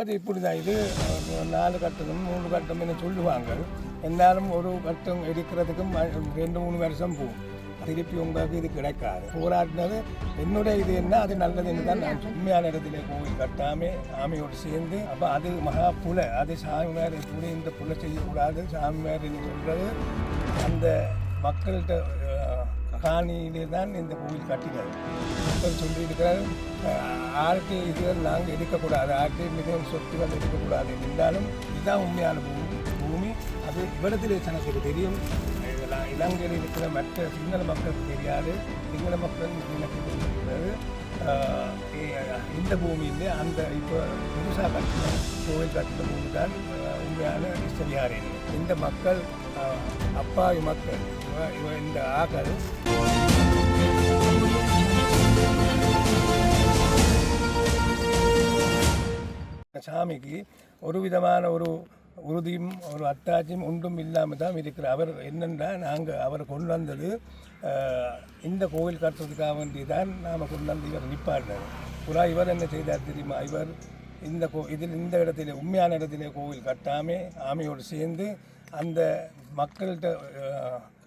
அது இப்படி தான் இது நாலு கட்டணும் மூணு கட்டம் என்ன சொல்லுவாங்க. என்னாலும் ஒரு கட்டம் எடுக்கிறதுக்கும் ரெண்டு மூணு வருஷம் போகும். திருப்பி உங்களுக்கு இது கிடைக்காது. போராடினது என்னுடைய இது என்ன அது நல்லதுன்னு தான் நான் உண்மையான இடத்துல கோவில் கட்டாமல் ஆமையோடு சேர்ந்து அப்போ அது மகா புலை. அது சாமியார் எப்படி இந்த புலை செய்யக்கூடாது. சாமியார்னு சொல்கிறது அந்த மக்கள்கிட்ட காணியிலே தான் இந்த கோவில் கட்டினது மக்கள் சொல்லியிருக்கிறார் ஆர்டி இதுகள் நாங்கள் எடுக்கக்கூடாது ஆர்டி மிகவும் சொத்துகள் எடுக்கக்கூடாது இருந்தாலும் இதுதான் உண்மையான பூமி. பூமி அது இவ்விடத்திலே தனக்கு தெரியும். இலங்கையில் இருக்கிற மற்ற சிங்கள மக்களுக்கு தெரியாது. சிங்கள மக்கள் எனக்கு தெரிஞ்சிருக்கிறது இந்த பூமியிலே அந்த இப்போ புதுசாக கட்டின கோவில் கட்டின பூமி தான் ஆஹ் உண்மையான சரியாரின் இந்த மக்கள் அப்பாவி மக்கள் இவ இந்த ஆக்கள். சாமிக்கு ஒரு விதமான ஒரு உறுதியும் ஒரு அத்தாட்சியும் ஒன்றும் இல்லாமல் தான் இருக்கிறார் அவர் என்னென்னா நாங்கள் அவரை கொண்டு வந்தது இந்த கோவில் கட்டுறதுக்காக வேண்டி தான் நாம் கொண்டு வந்து இவர் நிப்பாடினார் புறா இவர் என்ன செய்தார் தெரியுமா? இவர் இந்த கோ இதில் இந்த இடத்துல உண்மையான இடத்துல கோவில் கட்டாமல் ஆமையோடு சேர்ந்து அந்த மக்கள்கிட்ட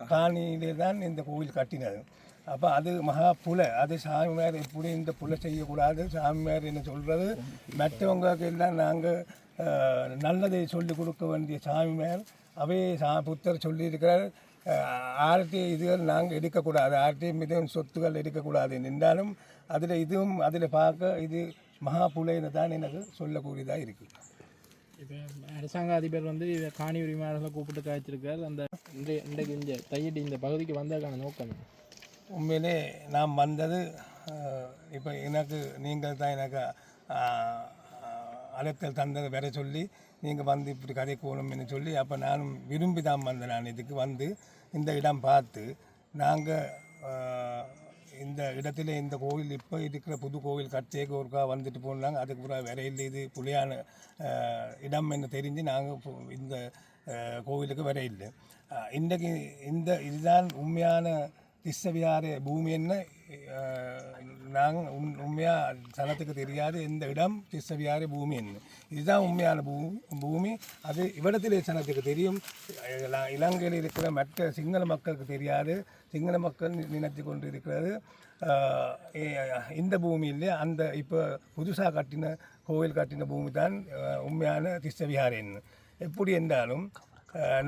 காணியிலே தான் இந்த கோவில் கட்டினது. அப்போ அது மகா புலை அது சாமியார் எப்படி இந்த புலை செய்யக்கூடாது சாமியார் என்ன சொல்கிறது மற்றவங்களுக்கு எல்லாம் நாங்கள் நல்லதை சொல்லிக் கொடுக்க வேண்டிய சாமிமார் அவே சா புத்தர் சொல்லியிருக்கிறார் ஆர்டி இதுகள் நாங்கள் எடுக்கக்கூடாது ஆர்டி மிகவும் சொத்துக்கள் எடுக்கக்கூடாது என்றாலும் அதில் இதுவும் அதில் பார்க்க இது மகா புலைன்னு தான் எனக்கு சொல்லக்கூடியதாக இருக்குது இப்போ அரசாங்க அதிபர் வந்து இதை காணி உரிமையாளர்களை கூப்பிட்டு காய்ச்சிருக்கார். அந்த இன்றைய இன்றைக்கு இந்த தையடி இந்த பகுதிக்கு வந்ததுக்கான நோக்கம்? உண்மையிலே நான் வந்தது இப்போ எனக்கு நீங்கள் தான் எனக்கு அழைத்தல் தந்தது வர சொல்லி நீங்கள் வந்து இப்படி கதை போகணும்னு சொல்லி அப்போ நானும் விரும்பி தான் வந்தேன். நான் இதுக்கு வந்து இந்த இடம் பார்த்து நாங்கள் இந்த இடத்துல இந்த கோவில் இப்போ இருக்கிற புது கோவில் கட்டேக்கு ஒருக்கா வந்துட்டு போனாங்க. அதுக்கு பிறகு வரையில் இது புலியான இடம் என்று தெரிஞ்சு நாங்கள் இந்த கோவிலுக்கு வரையில்லை இன்றைக்கு இந்த இதுதான் உண்மையான திஸ்ஸவியார பூமி என்ன நாங்கள் உண் உண்மையாக சனத்துக்கு தெரியாது இந்த இடம் திஸ்ஸவியார பூமி என்ன இதுதான் உண்மையான பூமி பூமி அது இவ்விடத்திலே சனத்துக்கு தெரியும் இல- இலங்கையில் இருக்கிற மற்ற சிங்கள மக்களுக்கு தெரியாது சிங்கள மக்கள் நி- நினைத்து கொண்டு இருக்கிறது ஆஹ், ஏ- இந்த பூமியிலே அந்த இப்போ புதுசாக கட்டின கோவில் கட்டின பூமி தான் ஆஹ், உண்மையான திஸ்ஸவியாரன் எப்படி என்றாலும்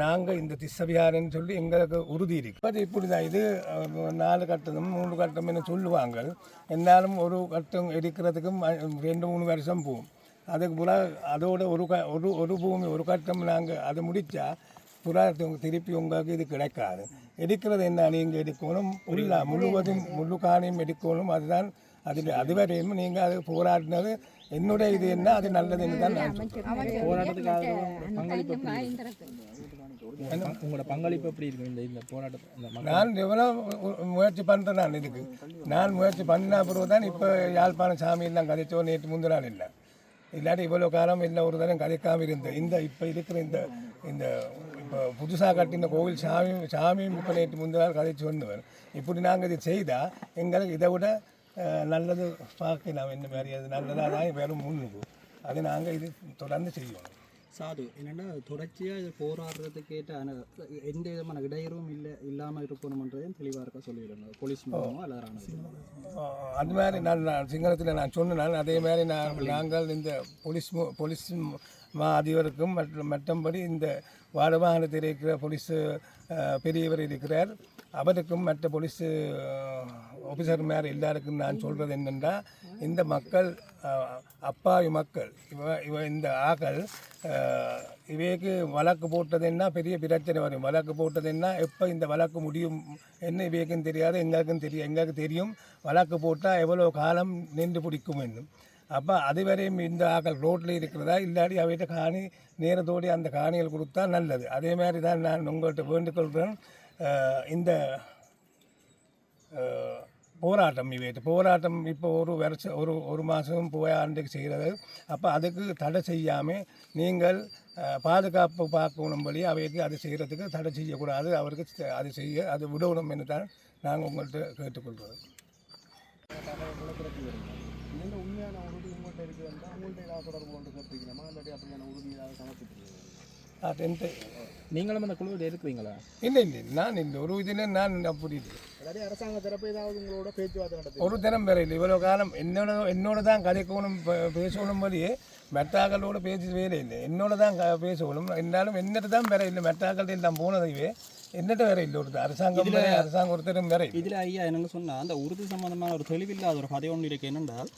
நாங்கள் இந்த திஸ்ஸவியாரன்னு சொல்லி எங்களுக்கு உறுதி இருக்கு. அது இப்படி தான் இது நாலு கட்டணும் மூணு கட்டம் என்ன சொல்லுவாங்க. என்னாலும் ஒரு கட்டம் எடுக்கிறதுக்கும் ரெண்டு மூணு வருஷம் போகும். அதுக்கு புறா அதோட ஒரு க ஒரு ஒரு பூமி ஒரு கட்டம் நாங்கள் அதை முடித்தா புறா திருப்பி உங்களுக்கு இது கிடைக்காது. எடுக்கிறது என்ன நீங்கள் எடுக்கணும்? உள்ள முழுவதும் முழு காணியும் எடுக்கணும். அதுதான் அதில் அதுவரையும் நீங்கள் அது போராடினது. என்னுடைய இது என்ன அது நல்லதுன்னு தான் நான். போராட்டத்துக்காக உங்களோட பங்களிப்பு எப்படி இருக்கு? இருக்கும் இந்த இந்த போராட்டத்தை நான் எவ்வளோ முயற்சி பண்ணுறேன் நான் இதுக்கு. நான் முயற்சி பண்ண பிறகு தான் இப்போ யாழ்ப்பாணம் சாமி எல்லாம் கதைச்சோ நேற்று முந்தினால் இல்லை. இல்லாட்டி இவ்வளோ காலம் இல்லை ஒரு தரம் கதைக்காமல் இருந்தேன் இந்த இப்போ இருக்கிற இந்த இந்த இப்போ புதுசாக கட்டின கோவில் சாமி சாமி இப்போ நேற்று முந்தினால் கதைச்சு வந்தவர் இப்படி நாங்கள் இது செய்தால் எங்களுக்கு இதை விட நல்லது பார்க்கலாம். என்ன மாதிரி அது நல்லதாக தான் வெறும் முன்னுக்கு. அது நாங்கள் இது தொடர்ந்து செய்வோம். சாது. என்னென்னா தொடர்ச்சியாக இது போராடுறதுக்கு ஏற்ற அன- எந்த விதமான இடையூறும் இல்லை இல்லாமல் இருக்கணுமன்றதையும் தெளிவாக இருக்க சொல்லிவிடணும் போலீஸ் மூலமோ அல்லது ராணுவ ஆஹ் அது மாதிரி நான் நான் சிங்களத்தில் நான் சொன்னேன் அதே மாதிரி நான் நாங்கள் இந்த போலீஸ் போலீஸ் அதிபருக்கும் மற்றும் மற்றபடி இந்த வாடவாகனத்தில் இருக்கிற போலீஸ் பெரியவர் இருக்கிறார். அவருக்கும் மற்ற போலீஸ் ஆஃபீஸர்மார் எல்லாருக்கும் நான் சொல்கிறது என்னென்றால் இந்த மக்கள் அப்பாவி மக்கள் இவ இவ இந்த ஆக்கள் இவைக்கு வழக்கு போட்டதுன்னா பெரிய பிரச்சனை வரும். வழக்கு போட்டதுன்னா எப்போ இந்த வழக்கு முடியும் என்ன இவைக்கும் தெரியாது எங்களுக்கும் தெரியும் எங்களுக்கு தெரியும். வழக்கு போட்டால் எவ்வளோ காலம் நின்று பிடிக்கும் என்னும் அப்போ அதுவரையும் இந்த ஆக்கள் ரோட்டில் இருக்கிறதா? இல்லாட்டி அவைகிட்ட காணி நேரத்தோடு அந்த காணிகள் கொடுத்தா நல்லது. அதே மாதிரி தான் நான் உங்கள்கிட்ட வேண்டுகொள்கிறேன் இந்த போராட்டம் இவைட்டு போராட்டம் இப்போ ஒரு வருஷம் ஒரு ஒரு மாதம் போய் ஆண்டுக்கு செய்கிறது. அப்போ அதுக்கு தடை செய்யாமல் நீங்கள் பாதுகாப்பு பார்க்கணும்படி அவைக்கு அது செய்கிறதுக்கு தடை செய்யக்கூடாது. அவருக்கு செ- அது செய்ய அது விடணும் என்று தான் நாங்கள் உங்கள்கிட்ட கேட்டுக்கொள்கிறோம் உங்கள்ட்ட ஏதாவது தொடர்பு கொண்டு கேட்டிருக்கணுமா இல்லாட்டி அப்படியான உறுதி ஏதாவது சமர்ப்பிச்சிருக்கீங்க டென்த்து நீங்களும் அந்த குழுவில் இருக்கிறீங்களா இல்லை இல்லை. நான் இல்லை ஒரு இதில் நான் அப்படி இல்லை. இல்லாட்டி அரசாங்க தரப்பு ஏதாவது உங்களோட பேச்சுவார்த்தை நடத்தி ஒரு தினம் வேற இல்லை. இவ்வளோ காலம் என்னோட என்னோட தான் கதைக்கணும் பேசணும் வழியே மெட்டாக்களோட பேசி வேலை இல்லை. என்னோட தான் பேசணும் இருந்தாலும் என்னட்டு தான் வேற இல்லை. மெட்டாக்கள்கிட்ட நான் போனதையே என்னட்ட வேற இல்லை ஒரு அரசாங்கம் வேற, அரசாங்கம் ஒருத்தரும் வேற இதுல ஐயா என்னங்க சொன்னா அந்த உறுதி சம்பந்தமான ஒரு தெளிவில்லாத ஒரு கதை ஒன்று இருக்கு. என்னென்றால்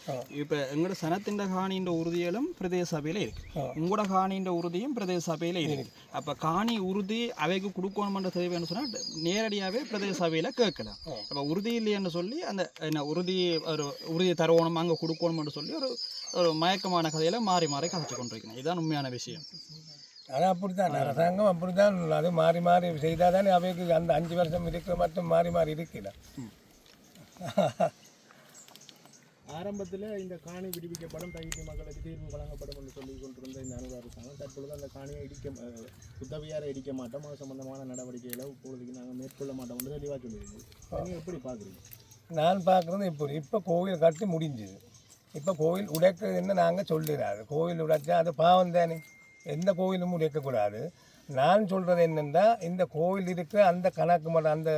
இப்ப எங்களோட சனத்தின் காணின்ற உறுதிகளும் பிரதேச சபையில இருக்கு. உங்களோட காணின்ற உறுதியும் பிரதேச சபையில இருக்கு. அப்ப காணி உறுதி அவைக்கு கொடுக்கணும்ன்ற தேவைன்னு சொன்னா நேரடியாவே பிரதேச சபையில கேட்கலாம். அப்ப உறுதி இல்லைன்னு சொல்லி அந்த என்ன உறுதி ஒரு உறுதி தருவணும் அங்க கொடுக்கணும்னு சொல்லி ஒரு ஒரு மயக்கமான கதையில மாறி மாறி கதைச்சு கொண்டிருக்கணும் இதுதான் உண்மையான விஷயம். ஆனால் அப்படித்தான். அரசாங்கம் அப்படித்தான் அது மாறி மாறி செய்தால் தானே அவைக்கு அந்த அஞ்சு வருஷம் இருக்கிற மட்டும் மாறி மாறி இருக்கல ஆரம்பத்தில் இந்த காணி விடுவிக்கப்படும் தையிட்டி மக்களுக்கு தீர்வு வழங்கப்படும் என்று சொல்லி கொண்டிருந்த இந்த அனுபவ அரசாங்கம் தற்பொழுது அந்த காணியை இடிக்க அஹ், குத்தகையாரை இடிக்க மாட்டோம். அது சம்பந்தமான நடவடிக்கைகளை இப்பொழுதுக்கு நாங்கள் மேற்கொள்ள மாட்டோம் என்று தெளிவாக சொல்லியிருக்கோம் நீங்கள் எப்படி பார்க்குறீங்க? நான் பார்க்குறது இப்போ இப்போ கோவில் கட்டி முடிஞ்சுது. இப்போ கோவில் உடைக்கிறதுன்னு நாங்கள் சொல்லிடாது. கோவில் உடைச்சா அது பாவம் தானே. எந்த கோவிலும் இருக்கக்கூடாது. நான் சொல்கிறது என்னென்னா இந்த கோவில் இருக்கிற அந்த கணக்கு மட்டும் அந்த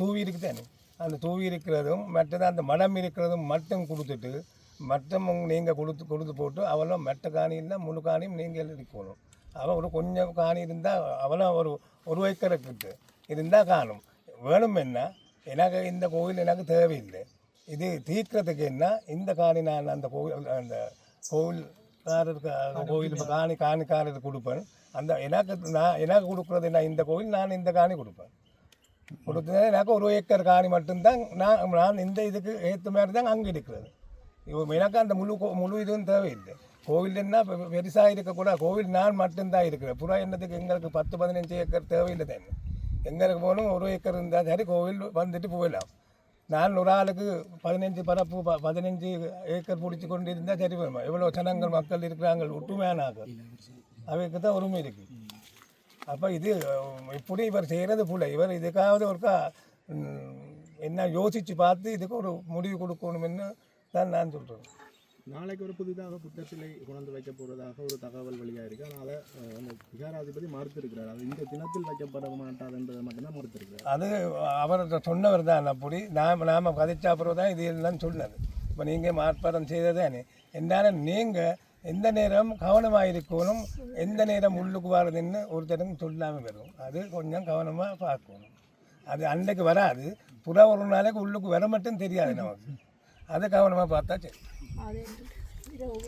தூவி இருக்கு தானே அந்த தூவி இருக்கிறதும் மற்றது அந்த மடம் இருக்கிறதும் மட்டும் கொடுத்துட்டு மட்டும் நீங்கள் கொடுத்து கொடுத்து போட்டு அவளும் மெட்ட காணி இல்லை முழு காணியும் நீங்கள் இருக்கணும் அவள் ஒரு கொஞ்சம் காணி இருந்தால் அவளும் ஒரு ஒரு ஏக்கர் இருந்தால் காணும். வேணும் என்ன? எனக்கு இந்த கோவில் எனக்கு தேவையில்லை. இது தீர்க்கிறதுக்கு என்ன? இந்த காணி நான் அந்த கோவில் அந்த கோவில் கோவில் இப்போ காணி காணிக்காரருக்கு கொடுப்பேன். அந்த எனக்கு நான் எனக்கு கொடுக்குறது நான் இந்த கோவில் நான் இந்த காணி கொடுப்பேன். கொடுத்தது எனக்கு ஒரு ஏக்கர் காணி மட்டும்தான் நான் நான் இந்த இதுக்கு ஏற்ற மாதிரி தான் அங்கே இருக்கிறது. எனக்கு அந்த முழு முழு இதுவும் தேவையில்லை. கோவில் என்ன பெ- பெருசாக இருக்கக்கூடாது கோவில் நான் மட்டும்தான் இருக்கிறேன். புறா என்னத்துக்கு எங்களுக்கு பத்து பதினஞ்சு ஏக்கர் தேவையில்லை தானே. எங்களுக்கு போகணும் ஒரு ஏக்கர் இருந்தால் சரி கோவில் வந்துட்டு போயிடலாம். நான் ஒரு ஆளுக்கு பதினஞ்சு பரப்பு ப- பதினஞ்சு ஏக்கர் பிடிச்சி கொண்டு இருந்தால் சரி வருமா எவ்வளோ ஜனங்கள் மக்கள் இருக்கிறாங்க ஒற்றுமையானாக. அவைக்கு தான் உரிமை இருக்குது அப்போ இது இப்படி இவர் செய்கிறது போல. இவர் இதுக்காவது ஒருக்கா என்ன யோசித்து பார்த்து இதுக்கு ஒரு முடிவு கொடுக்கணும்னு தான் நான் சொல்கிறேன் நாளைக்கு ஒரு புதிதாக புத்தர் சிலை கொண்டு வைக்க போகிறதாக ஒரு தகவல் வெளியாக இருக்குது அதனால் அந்த விகாராதிபதி மறுத்திருக்கிறார். அது இந்த தினத்தில் வைக்கப்பட மாட்டாதுன்றதை மட்டும்தான் மறுத்திருக்கிறார். அது அவர் சொன்னவர் தான் அப்படி நாம் நாம் கதைச்ச அப்புறம் தான் இது எல்லாம் சொன்னது. இப்போ நீங்கள் மாற்பாடம் செய்ததானே என்னால் நீங்கள் எந்த நேரம் கவனமாக இருக்கணும் எந்த நேரம் உள்ளுக்கு வர்றதுன்னு ஒருத்தருக்கு சொல்லாமல் வரும் அது கொஞ்சம் கவனமாக பார்க்கணும். அது அன்றைக்கு வராது. புறா ஒரு நாளைக்கு உள்ளுக்கு வர மட்டும் தெரியாது நமக்கு. அதை கவனமாக பார்த்தா சரி. அது இரவு